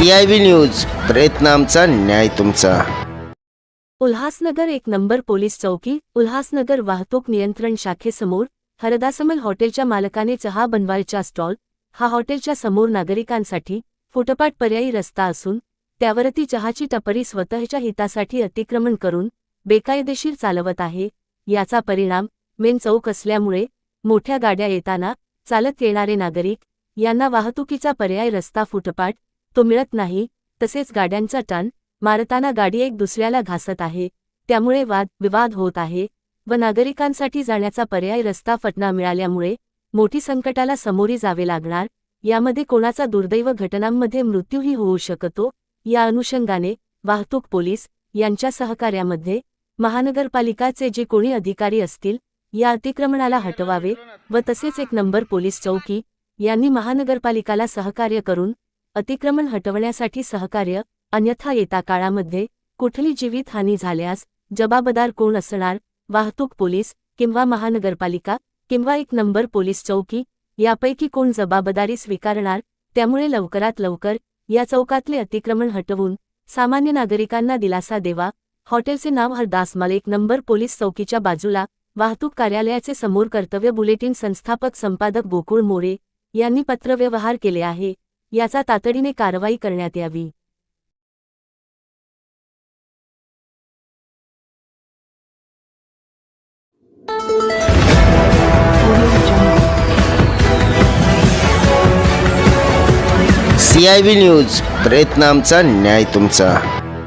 C I news प्रयत्न आमचा न्याय तुमचा. उल्हासनगर एक नंबर पोलीस चौकी उल्हासनगर वाहतूक नियंत्रण शाखेसमोर हरदासमल हॉटेलच्या मालकाने चहा बनवायचा स्टॉल हा हॉटेलच्या समोर नागरिकांसाठी फुटपाट पर्यायी रस्ता असून त्यावरती चहाची टपरी स्वतःच्या हितासाठी अतिक्रमण करून बेकायदेशीर चालवत आहे याचा परिणाम मेन चौक असल्यामुळे मोठ्या गाड्या येताना चालत येणारे नागरिक यांना वाहतुकीचा पर्याय रस्ता फुटपाट तो मिळत नाही तसेच गाड्यांचा टन मारताना गाडी एक दुसऱ्याला घासत आहे त्यामुळे वाद विवाद होत आहे व नागरिकांसाठी जाण्याचा पर्याय रस्ता फटना मिळाल्यामुळे मोठी संकटाला समोरी जावे लागणार यामध्ये कोणाचा दुर्दैव घटनांमध्ये मृत्यूही होऊ शकतो या अनुषंगाने वाहतूक पोलीस यांच्या सहकार्यामध्ये महानगरपालिकाचे जे कोणी अधिकारी असतील या अतिक्रमणाला हटवावे व तसेच एक नंबर पोलीस चौकी यांनी महानगरपालिकाला सहकार्य करून अतिक्रमण हटवण्यासाठी सहकार्य अन्यथा येता काळामध्ये कुठली जीवितहानी झाल्यास जबाबदार कोण असणार? वाहतूक पोलीस किंवा महानगरपालिका किंवा एक नंबर पोलीस चौकी? यापैकी कोण जबाबदारी स्वीकारणार? त्यामुळे लवकरात लवकर या चौकातले अतिक्रमण हटवून सामान्य नागरिकांना दिलासा देवा. हॉटेलचे नाव हरदासमाल एक नंबर पोलीस चौकीच्या बाजूला वाहतूक कार्यालयाचे समोर कर्तव्य बुलेटिन संस्थापक संपादक गोकुळ मोरे यांनी पत्रव्यवहार केले आहे. याचा तातडीने कारवाई करण्यात यावी. सी आय व्ही न्यूज प्रयत्न आमचा न्याय तुमचा.